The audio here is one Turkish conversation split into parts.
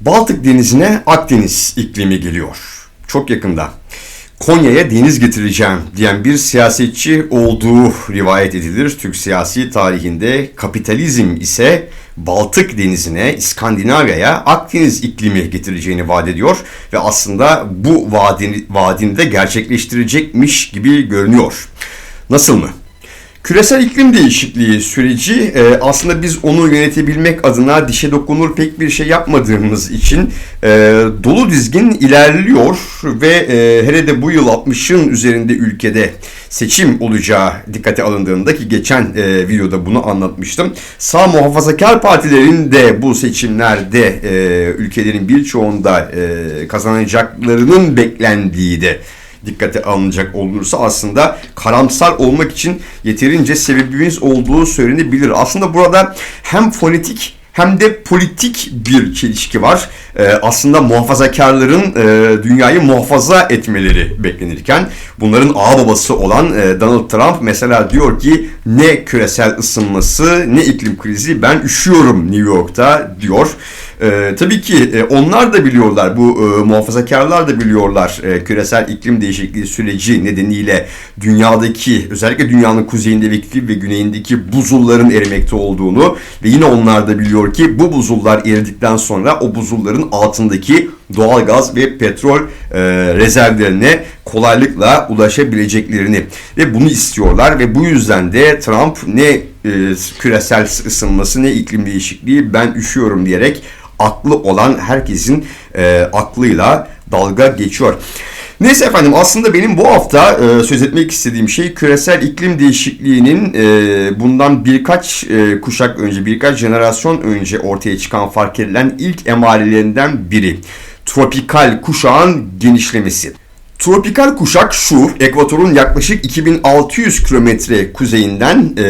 Baltık Denizi'ne Akdeniz iklimi geliyor. Çok yakında. Konya'ya deniz getireceğim diyen bir siyasetçi olduğu rivayet edilir. Türk siyasi tarihinde kapitalizm ise Baltık Denizi'ne, İskandinavya'ya Akdeniz iklimi getireceğini vaat ediyor ve aslında bu vaadini, vaadini de gerçekleştirecekmiş gibi görünüyor. Nasıl mı? Küresel iklim değişikliği süreci e, aslında biz onu yönetebilmek adına dişe dokunur pek bir şey yapmadığımız için e, dolu dizgin ilerliyor ve e, hele de bu yıl 60'ın üzerinde ülkede seçim olacağı dikkate alındığında ki geçen e, videoda bunu anlatmıştım. Sağ muhafazakar partilerin de bu seçimlerde ülkelerin birçoğunda kazanacaklarının beklendiği de dikkate alınacak olursa aslında karamsar olmak için yeterince sebebimiz olduğu söylenebilir. Aslında burada hem fonetik hem de politik bir çelişki var. Ee, aslında muhafazakarların e, dünyayı muhafaza etmeleri beklenirken bunların ağ babası olan e, Donald Trump mesela diyor ki ne küresel ısınması ne iklim krizi ben üşüyorum New York'ta diyor. Ee, tabii ki e, onlar da biliyorlar bu e, muhafazakarlar da biliyorlar e, küresel iklim değişikliği süreci nedeniyle dünyadaki özellikle dünyanın kuzeyindeki ve güneyindeki buzulların erimekte olduğunu ve yine onlar da biliyor ki bu buzullar eridikten sonra o buzulların altındaki doğal gaz ve petrol e, rezervlerine kolaylıkla ulaşabileceklerini ve bunu istiyorlar ve bu yüzden de Trump ne e, küresel ısınması ne iklim değişikliği ben üşüyorum diyerek aklı olan herkesin e, aklıyla dalga geçiyor. Neyse efendim aslında benim bu hafta e, söz etmek istediğim şey küresel iklim değişikliğinin e, bundan birkaç e, kuşak önce birkaç jenerasyon önce ortaya çıkan fark edilen ilk emarelerinden biri. Tropikal kuşağın genişlemesi. Tropikal kuşak şu, ekvatorun yaklaşık 2600 kilometre kuzeyinden e,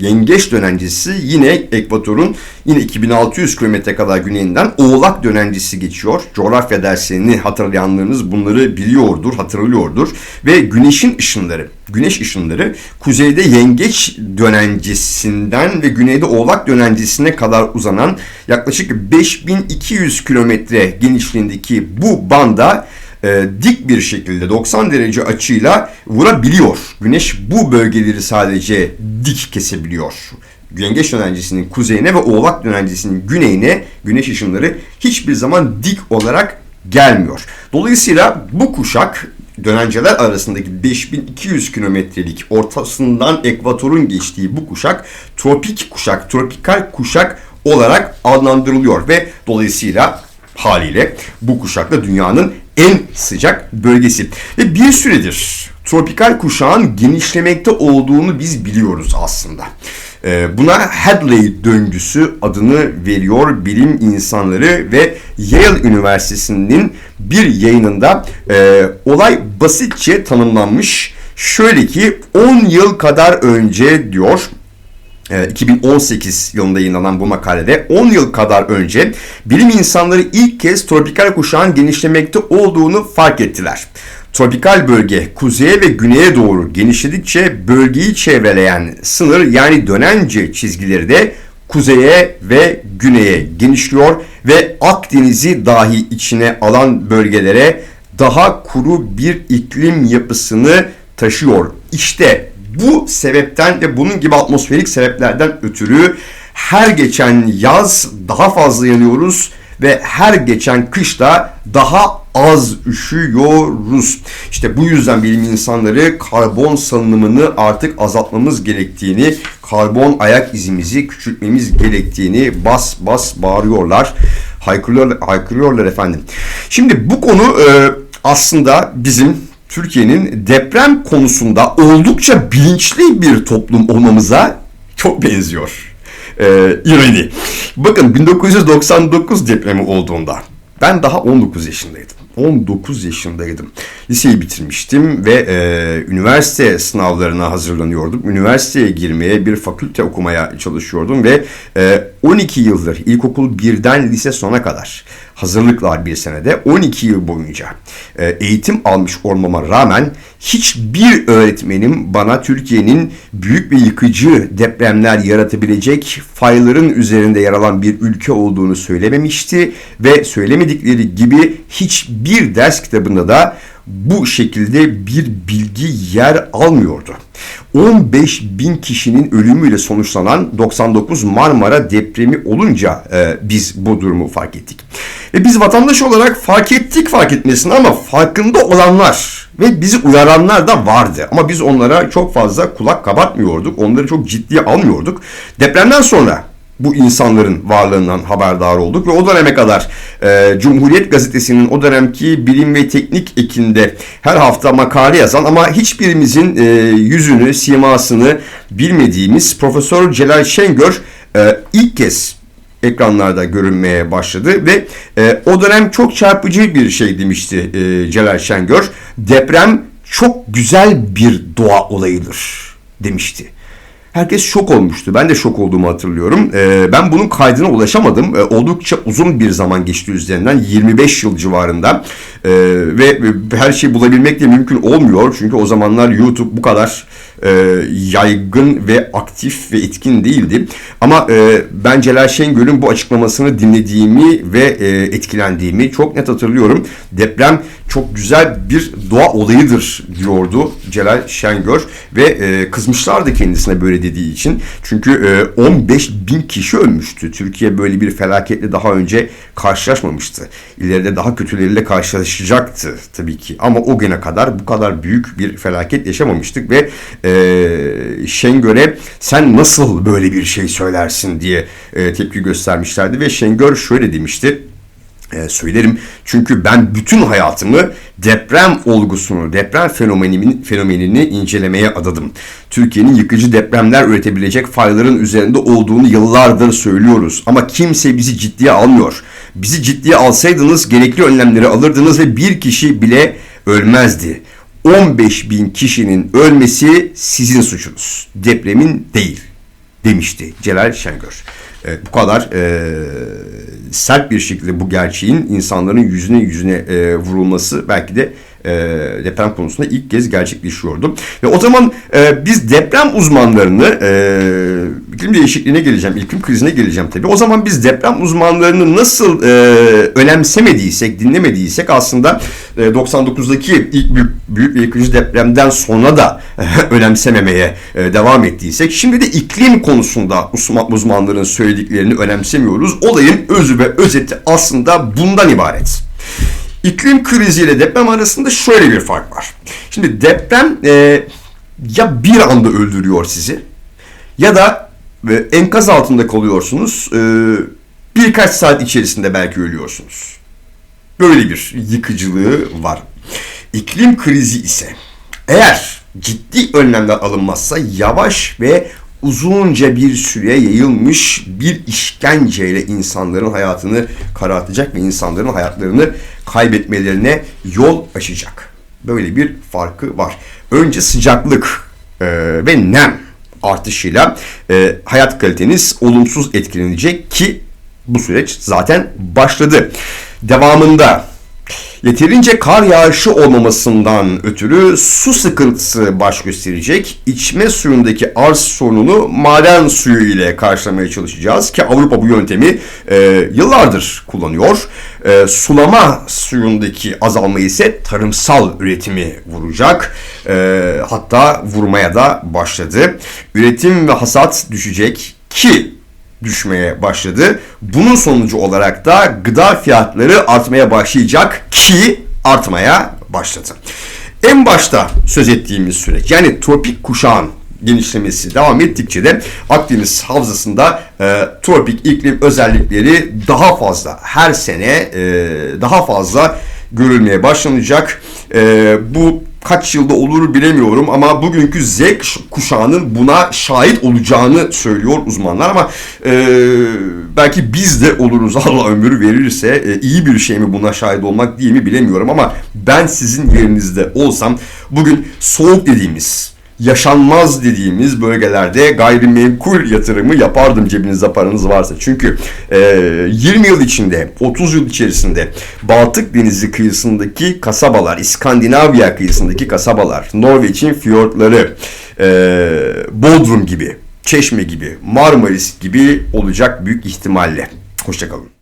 yengeç dönencesi yine ekvatorun yine 2600 kilometre kadar güneyinden oğlak dönencesi geçiyor. Coğrafya derslerini hatırlayanlarınız bunları biliyordur, hatırlıyordur. Ve güneşin ışınları, güneş ışınları kuzeyde yengeç dönencesinden ve güneyde oğlak dönencesine kadar uzanan yaklaşık 5200 kilometre genişliğindeki bu banda e, dik bir şekilde 90 derece açıyla vurabiliyor. Güneş bu bölgeleri sadece dik kesebiliyor. Yengeç dönencesinin kuzeyine ve oğlak dönencesinin güneyine güneş ışınları hiçbir zaman dik olarak gelmiyor. Dolayısıyla bu kuşak dönenceler arasındaki 5200 kilometrelik ortasından ekvatorun geçtiği bu kuşak tropik kuşak, tropikal kuşak olarak adlandırılıyor ve dolayısıyla haliyle bu kuşakla dünyanın en sıcak bölgesi. Ve bir süredir tropikal kuşağın genişlemekte olduğunu biz biliyoruz aslında. Ee, buna Hadley döngüsü adını veriyor bilim insanları ve Yale Üniversitesi'nin bir yayınında e, olay basitçe tanımlanmış. Şöyle ki 10 yıl kadar önce diyor 2018 ee, yılında yayınlanan bu makalede 10 yıl kadar önce bilim insanları ilk kez tropikal kuşağın genişlemekte olduğunu fark ettiler. Tropikal bölge kuzeye ve güneye doğru genişledikçe bölgeyi çevreleyen sınır yani dönence çizgileri de kuzeye ve güneye genişliyor ve Akdeniz'i dahi içine alan bölgelere daha kuru bir iklim yapısını taşıyor. İşte bu sebepten ve bunun gibi atmosferik sebeplerden ötürü her geçen yaz daha fazla yanıyoruz ve her geçen kışta daha az üşüyoruz. İşte bu yüzden bilim insanları karbon salınımını artık azaltmamız gerektiğini, karbon ayak izimizi küçültmemiz gerektiğini bas bas bağırıyorlar. Haykırıyorlar, haykırıyorlar efendim. Şimdi bu konu e, aslında bizim Türkiye'nin deprem konusunda oldukça bilinçli bir toplum olmamıza çok benziyor. Ee, ironi. Bakın 1999 depremi olduğunda ben daha 19 yaşındaydım. 19 yaşındaydım. Liseyi bitirmiştim ve e, üniversite sınavlarına hazırlanıyordum. Üniversiteye girmeye, bir fakülte okumaya çalışıyordum ve e, 12 yıldır ilkokul 1'den lise sona kadar hazırlıklar bir senede 12 yıl boyunca e, eğitim almış olmama rağmen hiçbir öğretmenim bana Türkiye'nin büyük ve yıkıcı depremler yaratabilecek fayların üzerinde yer alan bir ülke olduğunu söylememişti ve söylemedikleri gibi hiçbir ders kitabında da bu şekilde bir bilgi yer almıyordu. 15 bin kişinin ölümüyle sonuçlanan 99 Marmara depremi olunca e, biz bu durumu fark ettik. Ve biz vatandaş olarak fark ettik fark etmesini ama farkında olanlar ve bizi uyaranlar da vardı. Ama biz onlara çok fazla kulak kabartmıyorduk. Onları çok ciddiye almıyorduk. Depremden sonra bu insanların varlığından haberdar olduk ve o döneme kadar e, Cumhuriyet Gazetesi'nin o dönemki bilim ve teknik ekinde her hafta makale yazan ama hiçbirimizin e, yüzünü, simasını bilmediğimiz Profesör Celal Şengör e, ilk kez ekranlarda görünmeye başladı ve e, o dönem çok çarpıcı bir şey demişti e, Celal Şengör. Deprem çok güzel bir doğa olayıdır demişti. Herkes şok olmuştu. Ben de şok olduğumu hatırlıyorum. Ee, ben bunun kaydına ulaşamadım. Ee, oldukça uzun bir zaman geçti üzerinden. 25 yıl civarında. Ee, ve her şeyi bulabilmek de mümkün olmuyor. Çünkü o zamanlar YouTube bu kadar e, yaygın ve aktif ve etkin değildi. Ama e, ben Celal Şengör'ün bu açıklamasını dinlediğimi ve e, etkilendiğimi çok net hatırlıyorum. Deprem çok güzel bir doğa olayıdır diyordu Celal Şengör ve e, kızmışlardı kendisine böyle dediği için. Çünkü e, 15 bin kişi ölmüştü. Türkiye böyle bir felaketle daha önce karşılaşmamıştı. İleride daha kötüleriyle karşılaşacaktı tabii ki. Ama o güne kadar bu kadar büyük bir felaket yaşamamıştık ve e, Şengör'e sen nasıl böyle bir şey söylersin diye e, tepki göstermişlerdi ve Şengör şöyle demişti e, söylerim. Çünkü ben bütün hayatımı deprem olgusunu, deprem fenomeninin, fenomenini incelemeye adadım. Türkiye'nin yıkıcı depremler üretebilecek fayların üzerinde olduğunu yıllardır söylüyoruz. Ama kimse bizi ciddiye almıyor. Bizi ciddiye alsaydınız gerekli önlemleri alırdınız ve bir kişi bile ölmezdi. 15 bin kişinin ölmesi sizin suçunuz. Depremin değil demişti Celal Şengör. E, bu kadar e, sert bir şekilde bu gerçeğin insanların yüzüne yüzüne e, vurulması belki de e, deprem konusunda ilk kez gerçekleşiyordu. Ve o zaman e, biz deprem uzmanlarını e, iklim değişikliğine geleceğim, iklim krizine geleceğim tabii. O zaman biz deprem uzmanlarını nasıl e, önemsemediysek, dinlemediysek aslında e, 99'daki ilk büyük, büyük ve yıkıcı depremden sonra da e, önemsememeye e, devam ettiysek şimdi de iklim konusunda uzmanların söylediklerini önemsemiyoruz. Olayın özü ve özeti aslında bundan ibaret. İklim kriziyle deprem arasında şöyle bir fark var. Şimdi deprem e, ya bir anda öldürüyor sizi ya da e, enkaz altında kalıyorsunuz. E, birkaç saat içerisinde belki ölüyorsunuz. Böyle bir yıkıcılığı var. İklim krizi ise eğer ciddi önlemler alınmazsa yavaş ve uzunca bir süre yayılmış bir işkenceyle insanların hayatını karartacak ve insanların hayatlarını kaybetmelerine yol açacak. Böyle bir farkı var. Önce sıcaklık e, ve nem artışıyla e, hayat kaliteniz olumsuz etkilenecek ki bu süreç zaten başladı. Devamında Yeterince kar yağışı olmamasından ötürü su sıkıntısı baş gösterecek. İçme suyundaki arz sorununu maden suyu ile karşılamaya çalışacağız ki Avrupa bu yöntemi e, yıllardır kullanıyor. E, sulama suyundaki azalma ise tarımsal üretimi vuracak. E, hatta vurmaya da başladı. Üretim ve hasat düşecek ki düşmeye başladı. Bunun sonucu olarak da gıda fiyatları artmaya başlayacak ki artmaya başladı. En başta söz ettiğimiz süreç yani tropik kuşağın genişlemesi devam ettikçe de Akdeniz havzasında e, tropik iklim özellikleri daha fazla her sene e, daha fazla görülmeye başlanacak. E, bu kaç yılda olur bilemiyorum ama bugünkü Z kuşağının buna şahit olacağını söylüyor uzmanlar ama e, belki biz de oluruz. Allah ömür verirse E, iyi bir şey mi buna şahit olmak değil mi bilemiyorum ama ben sizin yerinizde olsam bugün soğuk dediğimiz yaşanmaz dediğimiz bölgelerde gayrimenkul yatırımı yapardım cebinizde paranız varsa. Çünkü e, 20 yıl içinde, 30 yıl içerisinde Baltık Denizi kıyısındaki kasabalar, İskandinavya kıyısındaki kasabalar, Norveç'in fiyortları, e, Bodrum gibi, Çeşme gibi, Marmaris gibi olacak büyük ihtimalle. Hoşçakalın.